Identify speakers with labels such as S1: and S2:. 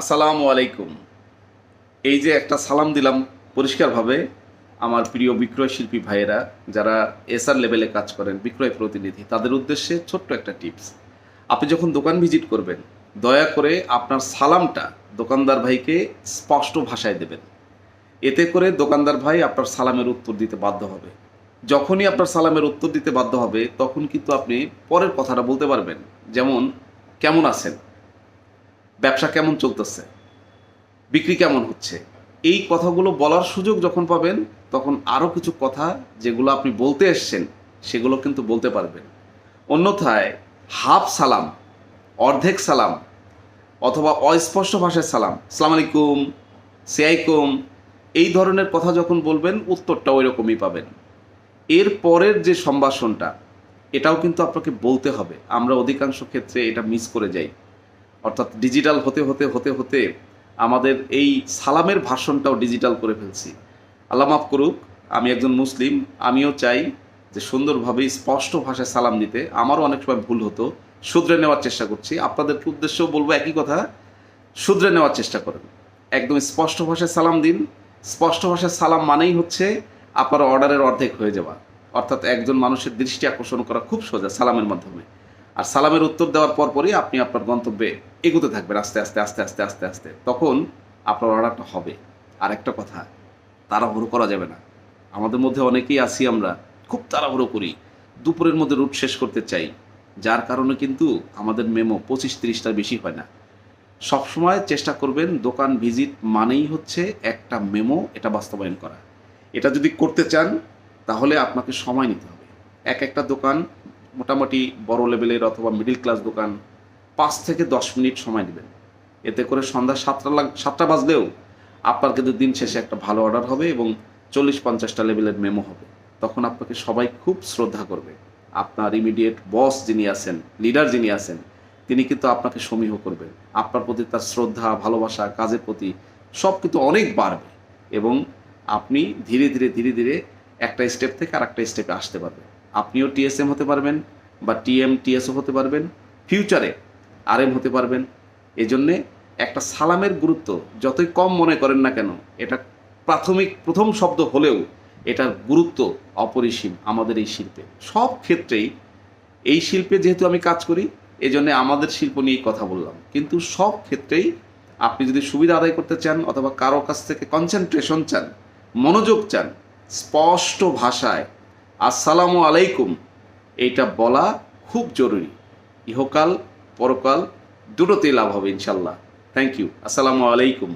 S1: আসসালামু আলাইকুম। এই যে একটা সালাম দিলাম পরিষ্কারভাবে আমার প্রিয় বিক্রয় শিল্পী ভাইয়েরা, যারা এসআর লেভেলে কাজ করেন, বিক্রয় প্রতিনিধি, তাদের উদ্দেশ্যে ছোট্ট একটা টিপস। আপনি যখন দোকান ভিজিট করবেন, দয়া করে আপনার সালামটা দোকানদার ভাইকে স্পষ্ট ভাষায় দেবেন। এতে করে দোকানদার ভাই আপনার সালামের উত্তর দিতে বাধ্য হবে। যখনই আপনার সালামের উত্তর দিতে বাধ্য হবে, তখন কিন্তু আপনি পরের কথাটা বলতে পারবেন, যেমন, কেমন আছেন? ব্যবসা কেমন চলতেছে? বিক্রি কেমন হচ্ছে? এই কথাগুলো বলার সুযোগ যখন পাবেন, তখন আরও কিছু কথা যেগুলো আপনি বলতে এসছেন, সেগুলো কিন্তু বলতে পারবেন। অন্যথায়, হাফ সালাম, অর্ধেক সালাম, অথবা অস্পষ্ট ভাষায় সালাম সালাম আলাইকুম সিয়াইকুম এই ধরনের কথা যখন বলবেন, উত্তরটা ওই রকমই পাবেন। এর পরের যে সম্ভাষণটা, এটাও কিন্তু আপনাকে বলতে হবে। আমরা অধিকাংশ ক্ষেত্রে এটা মিস করে যাই। অর্থাৎ ডিজিটাল হতে হতে হতে হতে আমাদের এই সালামের ভাষণটাও ডিজিটাল করে ফেলছি। আল্লাহ মাফ করুক, আমি একজন মুসলিম, আমিও চাই যে সুন্দরভাবে স্পষ্ট ভাষায় সালাম দিতে। আমারও অনেক সময় ভুল হতো, শুধরে নেওয়ার চেষ্টা করছি। আপনাদেরকে উদ্দেশ্যও বলব একই কথা, শুধরে নেওয়ার চেষ্টা করেন। একদম স্পষ্ট ভাষায় সালাম দিন। স্পষ্ট ভাষায় সালাম মানেই হচ্ছে আপনার অর্ডারের অর্ধেক হয়ে যাওয়া। অর্থাৎ একজন মানুষের দৃষ্টি আকর্ষণ করা খুব সোজা সালামের মাধ্যমে। আর সালামের উত্তর দেওয়ার পর পরই আপনি আপনার গন্তব্যে এগোতে থাকবেন আস্তে আস্তে আস্তে আস্তে আস্তে আস্তে। তখন আপনার অর্ডারটা হবে। আর একটা কথা, তাড়াহুড়ো করা যাবে না। আমাদের মধ্যে অনেকেই আছি আমরা, খুব তাড়াহুড়ো করি। দুপুরের মধ্যে রুট শেষ করতে চাই। যার কারণে কিন্তু আমাদের মেমো পঁচিশ, তিরিশটার বেশি হয় না। সবসময় চেষ্টা করবেন, দোকান ভিজিট মানেই হচ্ছে একটা মেমো, এটা বাস্তবায়ন করা। এটা যদি করতে চান, তাহলে আপনাকে সময় নিতে হবে। এক একটা দোকান মোটামুটি বড় লেভেলের অথবা মিডিল ক্লাস দোকান, পাঁচ থেকে দশ মিনিট সময় নেবেন। এতে করে সন্ধ্যা সাতটা লাগ, সাতটা বাজলেও আপনার কিন্তু দিন শেষে একটা ভালো অর্ডার হবে এবং চল্লিশ পঞ্চাশটা লেভেলের মেমো হবে। তখন আপনাকে সবাই খুব শ্রদ্ধা করবে। আপনার ইমিডিয়েট বস যিনি আছেন লিডার যিনি আছেন, তিনি কিন্তু আপনাকে সমীহ করবেন আপনার প্রতি তার শ্রদ্ধা, ভালোবাসা, কাজের প্রতি সব কিন্তু অনেক বাড়বে এবং আপনি ধীরে ধীরে ধীরে ধীরে একটা স্টেপ থেকে আর একটা স্টেপে আসতে পারবেন। আপনিও টিএসএম হতে পারবেন বা টিএম টিএসও হতে পারবেন। ফিউচারে আরএম হতে পারবেন। এজন্যে একটা সালামের গুরুত্ব, যতই কম মনে করেন না কেন, এটা প্রাথমিক প্রথম শব্দ হলেও এটার গুরুত্ব অপরিসীম আমাদের এই শিল্পে। সব ক্ষেত্রেই এই শিল্পে যেহেতু আমি কাজ করি, এজন্য আমাদের শিল্প নিয়েই কথা বললাম। কিন্তু সব ক্ষেত্রেই আপনি যদি সুবিধা আদায় করতে চান অথবা কারও কাছ থেকে কনসেন্ট্রেশন চান, মনোযোগ চান, স্পষ্ট ভাষায় আসসালামু আলাইকুম। এইটা বলা খুব জরুরি। ইহকাল, পরকাল, দুটোতেই লাভ হবে ইনশাল্লাহ। থ্যাংক ইউ আসসালামু আলাইকুম।